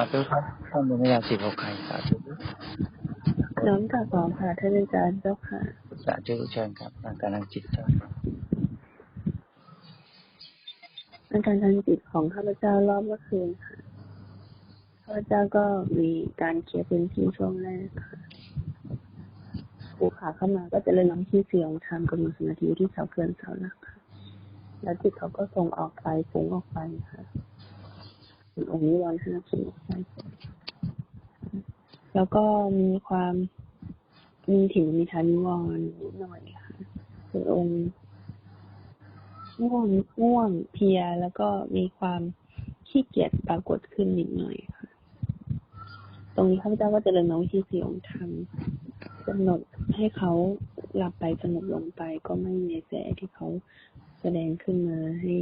าธุครับท่านเป็นพยาสิบหกใครสาธุน้อมกราบขอพระท่านอาจารย์เจ้าค่ะสาธุเชิญครับทางการทางจิตเจ้าอาการทางจิตของข้าพเจ้ารอบเมื่อคืนค่ะข้าพเจ้าก็มีการเคลียร์พื้นที่ช่วงแรกค่ะภูขาเข้ามาก็จะเลยน้ำที่เสียงทำกำลังสมาธิที่เสาเกินเสาหลักค่ะ แล้วจิตเขาก็ส่งออกไปฟุ้งออกไปค่ะเป็น องค์นิวรณ์ห้าส่งออกไปแล้วก็มีความมีถิ่นมีทานนิวรณ์นิดหน่อยค่ะเป็นองค์ง่วงง่วงเพียแล้วก็มีความขี้เกียจปรากฏขึ้นนิดหน่อยค่ะ ตรงนี้ข้าพเจ้าก็จะเรียนรู้วิธีเสียงธรรมกำหนดให้เขาหลับไปสงบลงไป ก็ไม่มีแสที่เขาแสดงขึ้นมาให้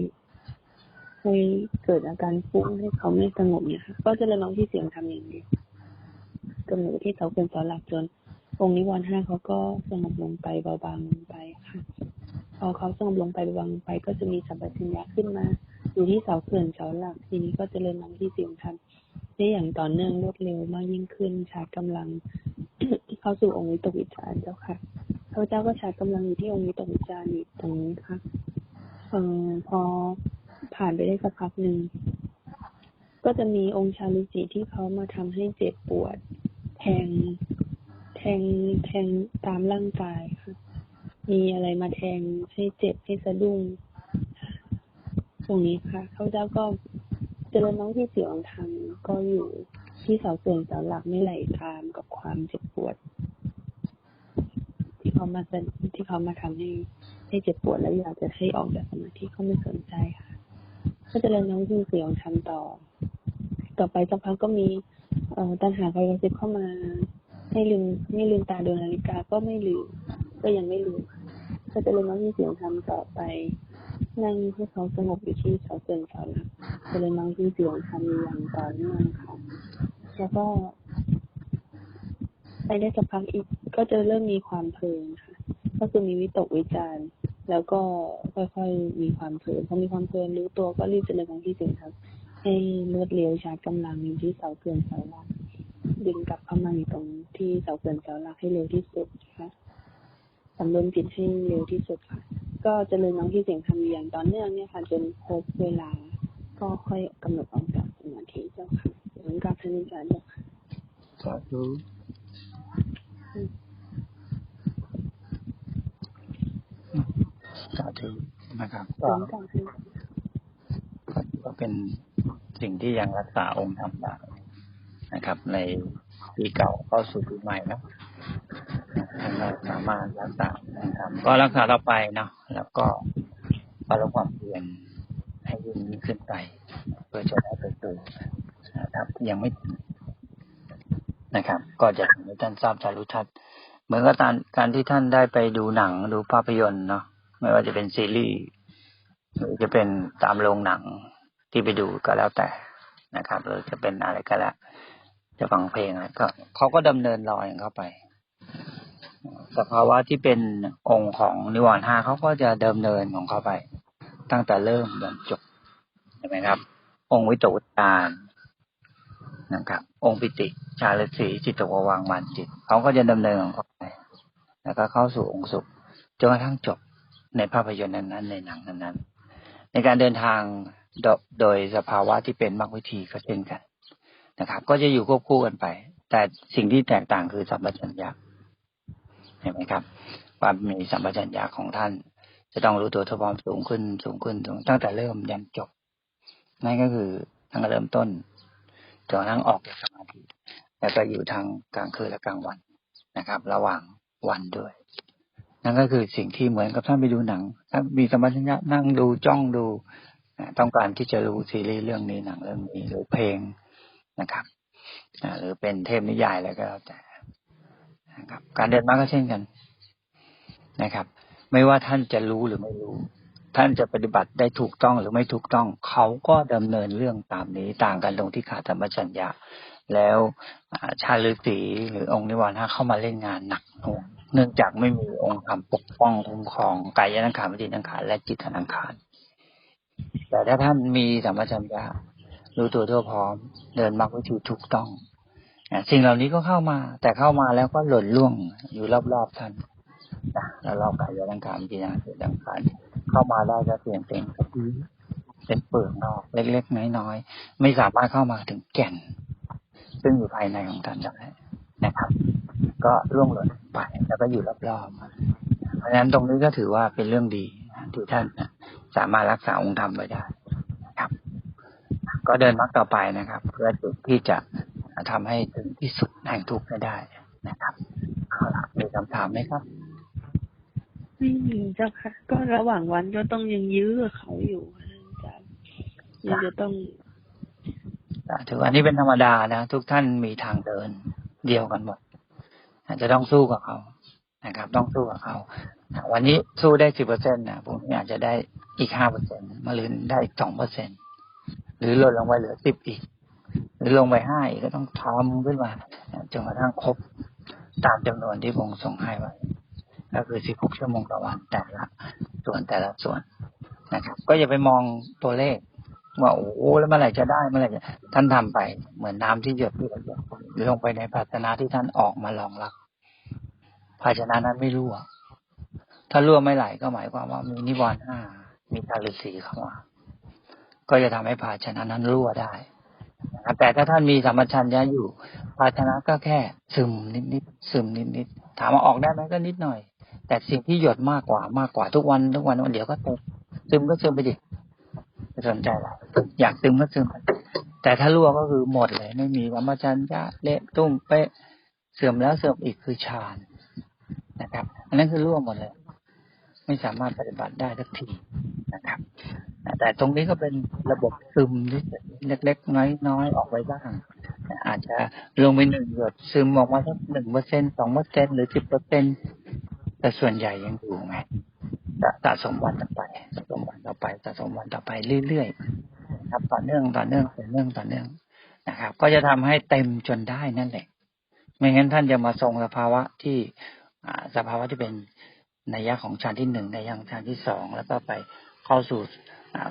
ให้เกิดอาการฟุ้งให้เขาไม่สงบเนี่ยค่ะก็จะเรียนรู้ที่เสียงธรรมอย่างเดียวกำหนดที่เขาเป็นเสาหลักจนองค์นิวรณ์ห้าเขาก็สงบลงไปเบาบางลงไปค่ะ พอเขาสงบลงไปวาบางไป ก็จะมีสัมปชัญญะขึ้นมา อยู่ที่เสาเขื่อนเสาหลัก ทีนี้ก็จะเริ่มนำที่เสียงทันได้อย่างต่อเนื่องรวดเร็วมากยิ่งขึ้นชาร์จกำลัง เข้าสู่องค์วิตกวิจารเจ้าค่ะพระเจ้าก็ชาร์จกำลังอยู่ที่องค์วิตกวิจารอยู่ตรงนี้ค่ะเออพอ ผ่านไปได้สักพักหนึ่ง ก็จะมีองค์ชาลิจิที่เขามาทำให้เจ็บปวด แทง แทง แทงตามร่างกายค่ะ มีอะไรมาแทงให้เจ็บให้สะดุ้ง ตรงนี้ค่ะ เข้าเจ้าก็เจริญน้องที่เสียงธรรมก็อยู่ที่เสาเสื่อมเสาหลักไม่ไหลตามกับความเจ็บปวด ที่เขามาที่เขามาทำให้ให้เจ็บปวดแล้วอยากจะให้ออกจากสมาธิเขาไม่สนใจค่ะ ก็เริญน้องที่เสียงธรรมต่อ ต่อไปสักพักก็มีเอ่อตัณหาคอยกระซิบเข้ามา ให้ลืมให้ลืมตาดูนาฬิกาก็ไม่ลืมก็ยังไม่ลืมก็จะเลยน้องที่เสียงทำต่อไปนั่งให้เขาสงบอยู่ที่เสาเกินเสาหลักจะเลยน้องที่เสียงทำอย่างต่อเนื่องค่ะแล้วก็ไปได้สักพักอีกก็จะเริ่มมีความเพลินค่ะ ก็คือมีวิตกวิจารณ์ แล้วก็ค่อยๆมีความเพลินพอมีความเพลินรู้ตัวก็รีบเจริญน้องที่เสียงทำให้รวดเร็วชาร์จกำลังอยู่ที่เสาเกินเสาหลักดึงกลับเข้ามาอยู่ตรงที่เสาเกินเสาหลักให้เร็วที่สุดค่ะสำรวมจิตให้เร็วที่สุดค่ะ ก็เจริญน้องที่เสียงทำอย่างต่อเนื่องเนี่ยค่ะจนครบเวลา ก็ค่อยกำหนดออกจากสมาธิเจ้าค่ะเหมือนกับท่านอาจารย์เจ้าค่ะสาธุสาธุนะครับเหก็มือนกับท่านก็เป็นสิ่งที่ยังรักษาองค์ธรรมได้นะครับ ในปีเก่าเข้าสู่ปีใหม่เนาะท่านก็สามารถรักษาองค์ธรรมก็รักษาต่อไปเนาะแล้วก็บารมีความเพียรให้ยิ่งยิ่งขึ้นไป เพื่อจะได้ไปสู่นะครับยังไม่ถึงนะครับ ก็จะทำให้ท่านทราบสารุทัศน์เหมือนกับการการที่ท่านได้ไปดูหนังดูภาพยนตร์เนาะ ไม่ว่าจะเป็นซีรีส์หรือจะเป็นตามโรงหนังที่ไปดูก็แล้วแต่นะครับหรือจะเป็นอะไรก็แล้ว จะฟังเพลงอะไรก็เขาก็ดำเนินรอยของเข้าไป สภาวะที่เป็นองค์ของนิวรณ์ห้าเขาก็จะดำเนินของเขาไป ตั้งแต่เริ่มจนจบใช่ไหมครับ องค์วิตกวิจารนะครับ องค์ปิติชาลสีจิตตววางมันจิตเขาก็จะดำเนินของเขาไปแล้วก็เข้าสู่องค์สุขจนกระทั่งจบ ในภาพยนตร์นั้นๆในหนังนั้นๆ ในการเดินทางโดยสภาวะที่เป็นมรรควิธีก็เช่นกันนะครับ ก็จะอยู่ควบคู่กันไป แต่สิ่งที่แตกต่างคือสัมปชัญญะเห็นไหมครับ ความมีสัมปชัญญะของท่าน จะต้องรู้ตัวทบอมสูงขึ้นสูงขึ้นตั้งแต่เริ่มยันจบ นั่นก็คือตั้งแต่เริ่มต้นจนทั่งออกจากสมาธิแล้วก็อยู่ทางกลางคืนและกลางวันนะครับ ระหว่างวันด้วย นั่นก็คือสิ่งที่เหมือนกับท่านไปดูหนังถ้ามีสมปชัญญะนั่งดูจ้องดูต้องการที่จะรู้ซีรีส์เรื่องนี้หนังเรื่องนี้หรือเพลงนะครับหรือเป็นเทพนิยายอะไรก็แล้วแต่นะครับ การเดินมรรคก็เช่นกันนะครับ ไม่ว่าท่านจะรู้หรือไม่รู้ ท่านจะปฏิบัติได้ถูกต้องหรือไม่ถูกต้อง เขาก็ดำเนินเรื่องตามนี้ต่างกันตรงที่ขาดธรรมชัญญะแล้วชาลือสีหรือองค์นิวรณ์ห้าเข้ามาเล่นงานหนักหน่วง เนื่องจากไม่มีองค์ธรรมปกป้องคุ้มครองกายนังขารวิญญาณังขารและจิตนังขารแต่ถ้าท่านมีสัมปชัญญะรู้ตัวทั่วพร้อม เดินมรรควิธีถูกต้องสิ่งเหล่านี้ก็เข้ามา แต่เข้ามาแล้วก็หล่นล่วงอยู่รอบๆท่านแล้วรอบกายร่างกายวิญญาณเกิดดังขันเข้ามาได้ก็เพียงเป็นเป็นเปลือกนอกเล็กๆน้อยๆไม่สามารถเข้ามาถึงแก่น ซึ่งอยู่ภายในของท่านได้นะครับ ก็ร่วงหล่น ไป แล้วก็อยู่รอบๆเพราะฉะนั้นตรงนี้ก็ถือว่าเป็นเรื่องดีที่ท่านสามารถรักษาองค์ธรรมไว้ได้นะครับ ก็เดินมรรคต่อไปนะครับ เพื่อจุดที่จะทำให้ถึงที่สุดแห่งทุกข์ให้ได้นะครับเอาล่ะมีคำถามไหมครับไม่มีเจ้าค่ะ ก็ระหว่างวันก็ต้องยังยื้อกับเขาอยู่อาจารย์ยังจะต้องถือว่านี่เป็นธรรมดานะ ทุกท่านมีทางเดินเดียวกันหมดอา จจะต้องสู้กับเขานะครับ ต้องสู้กับเขาวันนี้สู้ได้สิบเปอร์เซ็นต์นะผมอาจจะได้อีกห้าเปอร์เซ็นต์มาลืนได้อีกสองเปอร์เซ็นต์หรือลดลงไปเหลือสิบอีก หรือลงไปห้าอีกก็ต้องทำขึ้นมาจนกระทั่งครบตามจำนวนที่พงส่งให้ไว้ก็คือสิบหกชั่วโมงต่อวันแต่ละส่วนแต่ละส่วนนะครับ ก็อย่าไปมองตัวเลข ว่าโอ้แล้วเมื่อไหร่จะได้เมื่อไหร่จะท่านทำไป เหมือนน้ำที่หยดที่หยดลงไปในภาชนะที่ท่านออกมารองรับภาชนะนั้นไม่รั่ว ถ้ารั่วไม่ไหลก็หมายความว่ามีนิวรณ์ห้ามีทารุสีเข้ามาก็จะทำให้ภาชนะนั้นรั่วได้แต่ถ้าท่านมีสัมปชัญญะอยู่ ภาชนะก็แค่ซึมนิดๆซึมนิดๆถามว่าออกได้ไหมก็นิดหน่อย แต่สิ่งที่หยดมากกว่ามากกว่าทุกวันทุกวันวันเดี๋ยวก็เต็มซึมก็ซึมไปดิ ไม่สนใจอะอยากซึมก็ซึมแต่ถ้ารั่วก็คือหมดเลย ไม่มีสัมปชัญญะเละตุ้มเป๊ะเสื่อมแล้วเสื่อมอีกคือฌานนะครับ อันนั้นคือรั่วหมดเลย ไม่สามารถปฏิบัติได้สักทีนะครับแต่ตรงนี้ก็เป็นระบบซึมที่เล็กๆน้อยๆออกไปบ้างอาจจะลงไปหนึ่งหยดซึมออกมาสักหนึ่งเปอร์เซ็นสองเปอร์เซ็นหรือสิบเปอร์เซ็นแต่ส่วนใหญ่ยังอยู่ไง สะสมวันต่อไปสะสมวันต่อไปสะสมวันต่อไปเรื่อยๆครับต่อเนื่องต่อเนื่องต่อเนื่องต่อเนื่องนะครับ ก็จะทำให้เต็มจนได้นั่นแหละ ไม่งั้นท่านจะมาทรงสภาวะที่สภาวะที่เป็นนัยยะของชั้นที่หนึ่งในยังชั้นที่สองแล้วก็ไปเข้าสู่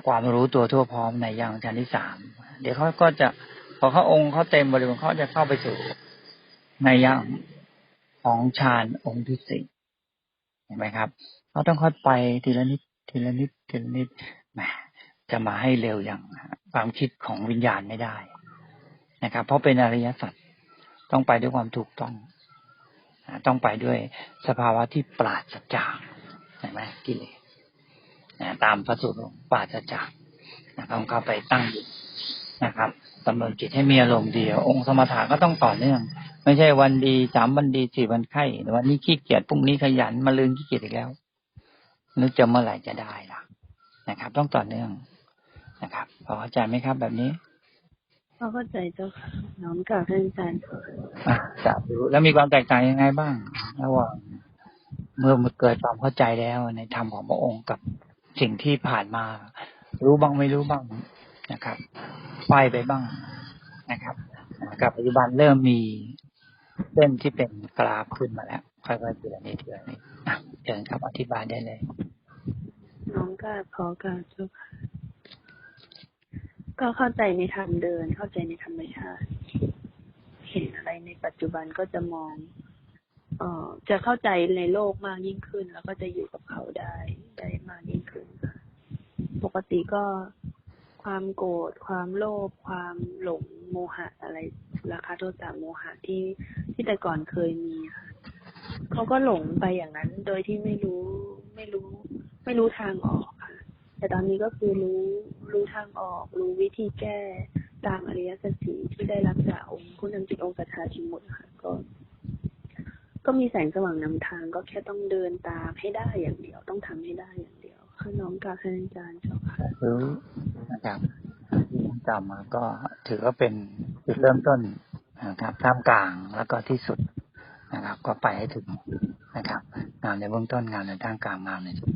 ความรู้ตัวทั่วพร้อมในยังชั้นที่สามเดี๋ยวเขาก็จะพอเขาองค์เขาเต็มบริบูรณ์เขาจะเข้าไปสู่ในยังของฌานองค์ที่สี่เห็นไหมครับ เขาต้องค่อยไปทีละนิดทีละนิดทีละนิดแหมจะมาให้เร็วอย่างความคิดของวิญญาณไม่ได้นะครับ เพราะเป็นอริยสัจต้องไปด้วยความถูกต้อง ต้องไปด้วยสภาวะที่ปราศจากเห็นไหมกิเลสตามพระสูตรปราศจากต้องเข้าไปตั้งอยู่นะครับกำหนดจิตให้มีอารมณ์เดียว องค์สมถะก็ต้องต่อเนื่อง ไม่ใช่วันดีสามวันดีสี่วันไข้วันนี้ขี้เกียจพรุ่งนี้ขยันมาลืนขี้เกียจอีกแล้ว นึกจะเมื่อไหร่จะได้ล่ะนะครับ ต้องต่อเนื่องนะครับพอเข้าใจไหมครับ แบบนี้พอเข้าใจเจ้าค่ะน้อมกล่าวท่านอาจารย์อ่าจะรู้แล้วมีความแตกต่างยังไงบ้างระหว่างเมื่อเกิดความเข้าใจแล้วในธรรมของพระองค์กับสิ่งที่ผ่านมา รู้บ้างไม่รู้บ้างนะครับไฟไปบ้างนะครับกับปัจจุบันเริ่มมีเส้นที่เป็นกราฟขึ้นมาแล้วค่อยๆทีละนิดทีละนิดเชิญครับอธิบายได้เลย น้องก็ขอการเจ้าค่ะก็เข้าใจในธรรมเดิน เข้าใจในธรรมชาติ เห็นอะไรในปัจจุบันก็จะมอง เอ่อ จะเข้าใจในโลกมากยิ่งขึ้น แล้วก็จะอยู่กับเขาได้ได้มากยิ่งขึ้นค่ะปกติก็ความโกรธความโลภความหลงโมหะอะไรราคาโทษะโมหะที่ที่แต่ก่อนเคยมีค่ะเขาก็หลงไปอย่างนั้น โดยที่ไม่รู้ไม่รู้ ไม่รู้ทางออกค่ะ แต่ตอนนี้ก็คือรู้รู้ทางออก รู้วิธีแก้ตามอริยสัจสี่ที่ได้รับจากองค์ผู้นำจิตองค์สัทธาชิมุตค่ะ ก็ ก็มีแสงสว่างนำทางก็แค่ต้องเดินตามให้ได้อย่างเดียว ต้องทำให้ได้อย่างเดียวค่ะน้องกาท่านอาจารย์เจ้าค่ะรู้นะครับที่จำมาก็ถือว่าเป็นจุดเริ่มต้นนะครับท่ามกลางแล้วก็ที่สุดนะครับ ก็ไปให้ถึงนะครับ งานในเบื้องต้นงานในท่ามกลางงานในสุด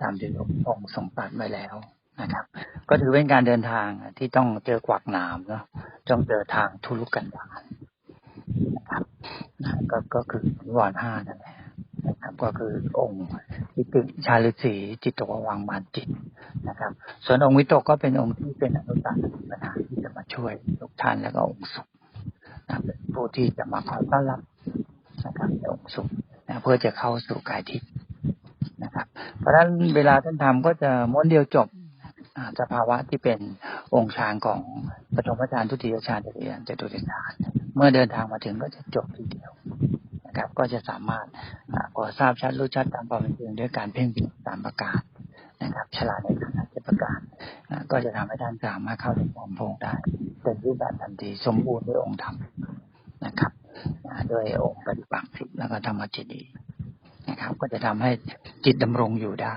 ตามที่องค์ทรงตรัสไว้แล้วนะครับ ก็ถือเป็นการเดินทางที่ต้องเจอกวักหนามเนาะต้องเจอทางทุลุกันดารนะครับก็ก็คือนิวรณ์ห้านั่นแหละนะครับก็คือองค์ที่เป็นชาลิสีจิตตกวังมานจิตนะครับ ส่วนองค์วิตกก็เป็นองค์ที่เป็นอนุตตรปัญหาที่จะมาช่วยทุกท่านแล้วก็องค์สุขนะเป็นผู้ที่จะมาคอยต้อนรับนะครับองค์สุขนะเพื่อจะเข้าสู่กายทิพย์ นะครับ เพราะฉะนั้นเวลาท่านทำก็จะม้วนเดียวจบสภาวะที่เป็นองค์ฌานของปฐมฌานทุติยฌานตติยฌานจตุตฌานเมื่อเดินทางมาถึงก็จะจบทีเดียวนะครับ ก็จะสามารถอ่าพอทราบชัดรู้ชัดตามความเป็นจริงด้วยการเพ่งพิจตามประการนะครับ ฉลาดในฐานะเจ็ดประการอ่าก็จะทำให้ท่านสามารถเข้าถึงความพงได้เป็นรูปแบบทันทีสมบูรณ์ด้วยองค์ธรรมนะครับอ่าด้วยองค์ปฏิปักษ์สิแล้วก็ธรรมจิตดีนะครับ ก็จะทำให้ จิตดำรงอยู่ได้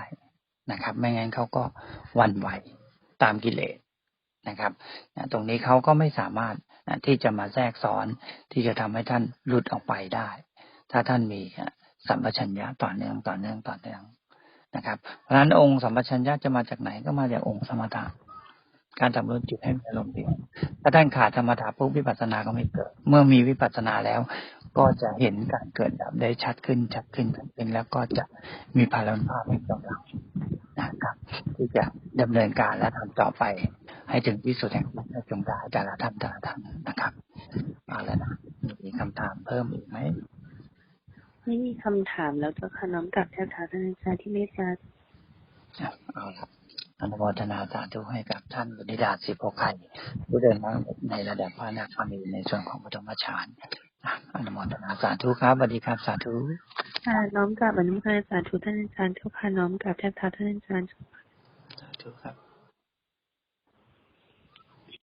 นะครับ ไม่งั้นเขาก็วันไหวตามกิเลสนะครับนะตรงนี้เขาก็ไม่สามารถนะที่จะมาแทรกสอนที่จะทำให้ท่านหลุดออกไปได้ ถ้าท่านมีสัมปชัญญะต่อเนื่องต่อเนื่องต่อเนื่องนะครับ เพราะฉะนั้นองค์สัมปชัญญะจะมาจากไหนก็มาจากองค์สมถะ การทำรู้จิตให้มีอารมณ์เดียวถ้าท่านขาดสมถะปุ๊บวิปัสสนาก็ไม่เกิด เมื่อมีวิปัสสนาแล้ว ก็จะเห็นการเกิดดับได้ชัดขึ้นชัดขึ้นชัดขึ้นแล้วก็จะมีพลังภาพมีกำลังนะครับ ที่จะดำเนินการและทำต่อไป ให้ถึงที่สุดแห่งความจงได้แต่ละท่านแต่ละท่านนะครับเอาแล้วนะมีคำถามเพิ่มอีกไหมไม่มีคำถามแล้วเจ้าค่ะน้อมกลับแทบเท้าท่านอาจารย์ที่เมตตาอะเอาละ อนุโมทนาสาธุให้กับท่านบุณิดาสิโพไข่ผู้เดินมาในระดับพระนาคามีในส่วนของปฐมฌานอะอนุโมทนาสาธุครับสวัสดีครับสาธุค่ะน้อมกลับอนุโมทนาสาธุท่านอาจารย์เจ้าค่ะน้อมกลับแทบเท้าท่านอาจารย์สาธุครับ